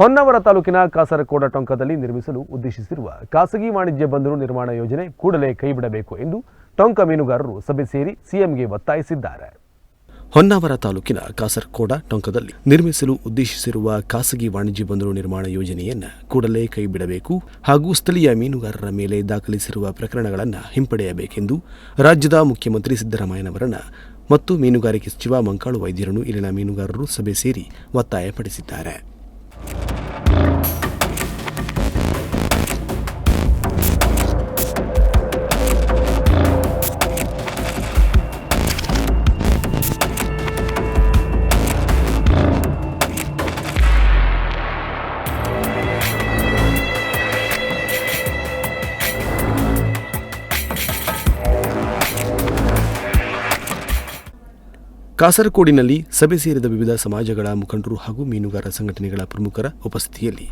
ಹೊನ್ನಾವರ ತಾಲೂಕಿನ ಕಾಸರಕೋಡ ಟೊಂಕದಲ್ಲಿ ನಿರ್ಮಿಸಲು ಉದ್ದೇಶಿಸಿರುವ ಖಾಸಗಿ ವಾಣಿಜ್ಯ ಬಂದರು ನಿರ್ಮಾಣ ಯೋಜನೆ ಕೂಡಲೇ ಕೈಬಿಡಬೇಕು ಎಂದು ಟೊಂಕ ಮೀನುಗಾರರು ಸಭೆ ಸೇರಿ ಸಿಎಂಗೆ ಒತ್ತಾಯಿಸಿದ್ದಾರೆ. ಹೊನ್ನಾವರ ತಾಲೂಕಿನ ಕಾಸರಕೋಡ ಟೊಂಕದಲ್ಲಿ ನಿರ್ಮಿಸಲು ಉದ್ದೇಶಿಸಿರುವ ಖಾಸಗಿ ವಾಣಿಜ್ಯ ಬಂದರು ನಿರ್ಮಾಣ ಯೋಜನೆಯನ್ನು ಕೂಡಲೇ ಕೈಬಿಡಬೇಕು ಹಾಗೂ ಸ್ಥಳೀಯ ಮೀನುಗಾರರ ಮೇಲೆ ದಾಖಲಿಸಿರುವ ಪ್ರಕರಣಗಳನ್ನು ಹಿಂಪಡೆಯಬೇಕೆಂದು ರಾಜ್ಯದ ಮುಖ್ಯಮಂತ್ರಿ ಸಿದ್ದರಾಮಯ್ಯನವರನ್ನು ಮತ್ತು ಮೀನುಗಾರಿಕೆ ಸಚಿವ ಮಂಕಾಳು ವೈದ್ಯರನ್ನು ಇಲ್ಲಿನ ಮೀನುಗಾರರು ಸಭೆ ಸೇರಿ ಒತ್ತಾಯಪಡಿಸಿದ್ದಾರೆ. ಕಾಸರಕೋಡಿನಲ್ಲಿ ಸಭೆ ಸೇರಿದ ವಿವಿಧ ಸಮಾಜಗಳ ಮುಖಂಡರು ಹಾಗೂ ಮೀನುಗಾರ ಸಂಘಟನೆಗಳ ಪ್ರಮುಖರ ಉಪಸ್ಥಿತಿಯಲ್ಲಿ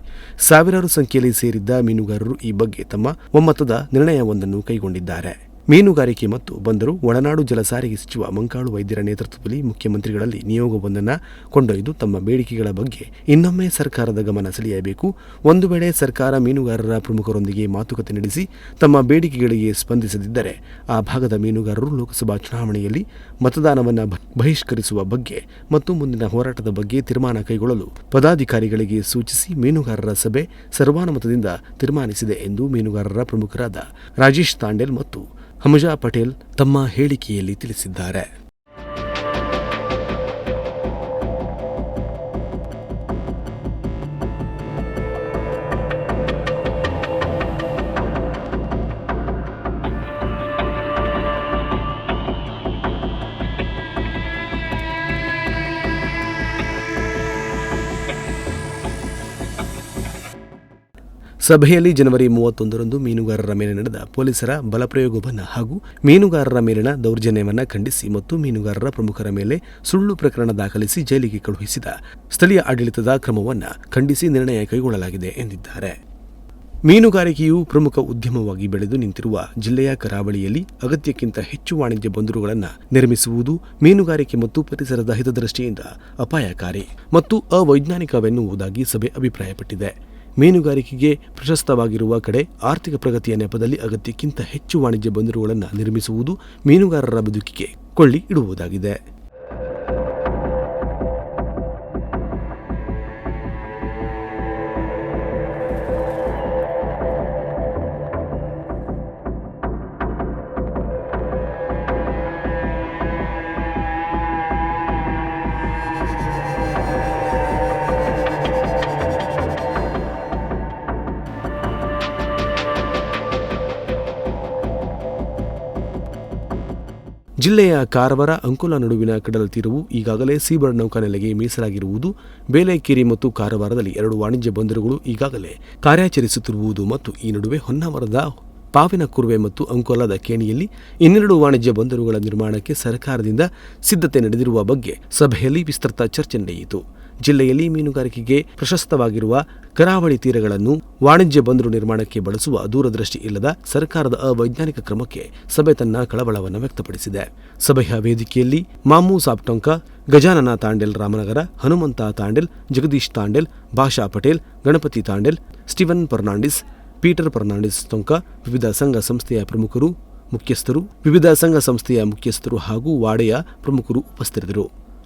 ಸಾವಿರಾರು ಸಂಖ್ಯೆಯಲ್ಲಿ ಸೇರಿದ್ದ ಮೀನುಗಾರರು ಈ ಬಗ್ಗೆ ತಮ್ಮ ಒಮ್ಮತದ ನಿರ್ಣಯವೊಂದನ್ನು ಕೈಗೊಂಡಿದ್ದಾರೆ. ಮೀನುಗಾರಿಕೆ ಮತ್ತು ಬಂದರು ಒಳನಾಡು ಜಲಸಾರಿಗೆ ಸಚಿವ ಮಂಕಾಳು ವೈದ್ಯರ ನೇತೃತ್ವದಲ್ಲಿ ಮುಖ್ಯಮಂತ್ರಿಗಳಲ್ಲಿ ನಿಯೋಗವೊಂದನ್ನು ಕೊಂಡೊಯ್ದು ತಮ್ಮ ಬೇಡಿಕೆಗಳ ಬಗ್ಗೆ ಇನ್ನೊಮ್ಮೆ ಸರ್ಕಾರದ ಗಮನ ಸೆಳೆಯಬೇಕು. ಒಂದು ವೇಳೆ ಸರ್ಕಾರ ಮೀನುಗಾರರ ಪ್ರಮುಖರೊಂದಿಗೆ ಮಾತುಕತೆ ನಡೆಸಿ ತಮ್ಮ ಬೇಡಿಕೆಗಳಿಗೆ ಸ್ಪಂದಿಸದಿದ್ದರೆ ಆ ಭಾಗದ ಮೀನುಗಾರರು ಲೋಕಸಭಾ ಚುನಾವಣೆಯಲ್ಲಿ ಮತದಾನವನ್ನು ಬಹಿಷ್ಕರಿಸುವ ಬಗ್ಗೆ ಮತ್ತು ಮುಂದಿನ ಹೋರಾಟದ ಬಗ್ಗೆ ತೀರ್ಮಾನ ಕೈಗೊಳ್ಳಲು ಪದಾಧಿಕಾರಿಗಳಿಗೆ ಸೂಚಿಸಿ ಮೀನುಗಾರರ ಸಭೆ ಸರ್ವಾನುಮತದಿಂದ ತೀರ್ಮಾನಿಸಿದೆ ಎಂದು ಮೀನುಗಾರರ ಪ್ರಮುಖರಾದ ರಾಜೇಶ್ ತಾಂಡೆಲ್ ಮತ್ತು ಹಮಜಾ ಪಟೇಲ್ ತಮ್ಮ ಹೇಳಿಕೆಯಲ್ಲಿ ತಿಳಿಸಿದ್ದಾರೆ. ಸಭೆಯಲ್ಲಿ ಜನವರಿ ಮೂವತ್ತೊಂದರಂದು ಮೀನುಗಾರರ ಮೇಲೆ ನಡೆದ ಪೊಲೀಸರ ಬಲಪ್ರಯೋಗವನ್ನು ಹಾಗೂ ಮೀನುಗಾರರ ಮೇಲಿನ ದೌರ್ಜನ್ಯವನ್ನು ಖಂಡಿಸಿ ಮತ್ತು ಮೀನುಗಾರರ ಪ್ರಮುಖರ ಮೇಲೆ ಸುಳ್ಳು ಪ್ರಕರಣ ದಾಖಲಿಸಿ ಜೈಲಿಗೆ ಕಳುಹಿಸಿದ ಸ್ಥಳೀಯ ಆಡಳಿತದ ಕ್ರಮವನ್ನು ಖಂಡಿಸಿ ನಿರ್ಣಯ ಕೈಗೊಳ್ಳಲಾಗಿದೆ ಎಂದಿದ್ದಾರೆ. ಮೀನುಗಾರಿಕೆಯು ಪ್ರಮುಖ ಉದ್ಯಮವಾಗಿ ಬೆಳೆದು ನಿಂತಿರುವ ಜಿಲ್ಲೆಯ ಕರಾವಳಿಯಲ್ಲಿ ಅಗತ್ಯಕ್ಕಿಂತ ಹೆಚ್ಚು ವಾಣಿಜ್ಯ ಬಂದರುಗಳನ್ನು ನಿರ್ಮಿಸುವುದು ಮೀನುಗಾರಿಕೆ ಮತ್ತು ಪರಿಸರದ ಹಿತದೃಷ್ಟಿಯಿಂದ ಅಪಾಯಕಾರಿ ಮತ್ತು ಅವೈಜ್ಞಾನಿಕವೆನ್ನುವುದಾಗಿ ಸಭೆ ಅಭಿಪ್ರಾಯಪಟ್ಟಿದೆ. ಮೀನುಗಾರಿಕೆಗೆ ಪ್ರಶಸ್ತವಾಗಿರುವ ಕಡೆ ಆರ್ಥಿಕ ಪ್ರಗತಿಯ ನೆಪದಲ್ಲಿ ಅಗತ್ಯಕ್ಕಿಂತ ಹೆಚ್ಚು ವಾಣಿಜ್ಯ ಬಂದರುಗಳನ್ನು ನಿರ್ಮಿಸುವುದು ಮೀನುಗಾರರ ಬದುಕಿಗೆ ಕೊಳ್ಳಿ ಇಡುವುದಾಗಿದೆ. ಜಿಲ್ಲೆಯ ಕಾರವಾರ ಅಂಕೋಲ ನಡುವಿನ ಕಡಲ ತೀರವು ಈಗಾಗಲೇ ಸೀಬರ್ಡ್ ನೌಕಾನೆಲೆಗೆ ಮೀಸಲಾಗಿರುವುದು. ಬೇಲೆಕೇರಿ ಮತ್ತು ಕಾರವಾರದಲ್ಲಿ ಎರಡು ವಾಣಿಜ್ಯ ಬಂದರುಗಳು ಈಗಾಗಲೇ ಕಾರ್ಯಾಚರಿಸುತ್ತಿರುವುದು ಮತ್ತು ಈ ನಡುವೆ ಹೊನ್ನಾವರದ ಪಾವಿನ ಕುರುವೆ ಮತ್ತು ಅಂಕೋಲಾದ ಕೇಣಿಯಲ್ಲಿ ಇನ್ನೆರಡು ವಾಣಿಜ್ಯ ಬಂದರುಗಳ ನಿರ್ಮಾಣಕ್ಕೆ ಸರ್ಕಾರದಿಂದ ಸಿದ್ಧತೆ ನಡೆದಿರುವ ಬಗ್ಗೆ ಸಭೆಯಲ್ಲಿ ವಿಸ್ತೃತ ಚರ್ಚೆ ನಡೆಯಿತು. ಜಿಲ್ಲೆಯಲ್ಲಿ ಮೀನುಗಾರಿಕೆಗೆ ಪ್ರಶಸ್ತವಾಗಿರುವ ಕರಾವಳಿ ತೀರಗಳನ್ನು ವಾಣಿಜ್ಯ ಬಂದರು ನಿರ್ಮಾಣಕ್ಕೆ ಬಳಸುವ ದೂರದೃಷ್ಟಿ ಇಲ್ಲದ ಸರ್ಕಾರದ ಅವೈಜ್ಞಾನಿಕ ಕ್ರಮಕ್ಕೆ ಸಭೆ ತನ್ನ ಕಳವಳವನ್ನು ವ್ಯಕ್ತಪಡಿಸಿದೆ. ಸಭೆಯ ವೇದಿಕೆಯಲ್ಲಿ ಮಾಮೂ ಸಾಪ್ಟೊಂಕ, Gajanana ತಾಂಡೆಲ್ Ramanagara, Hanumantha Tandel, Jagadish Tandel, Bhasha Patel, Ganapati Tandel, Steven Fernandes, Peter Fernandes Tonka, ವಿವಿಧ ಸಂಘ ಸಂಸ್ಥೆಯ ಪ್ರಮುಖರು, ಮುಖ್ಯಸ್ಥರು, ವಿವಿಧ ಸಂಘ ಸಂಸ್ಥೆಯ ಮುಖ್ಯಸ್ಥರು ಹಾಗೂ ವಾಡೆಯ ಪ್ರಮುಖರು ಉಪಸ್ಥಿತರಿದ್ದರು.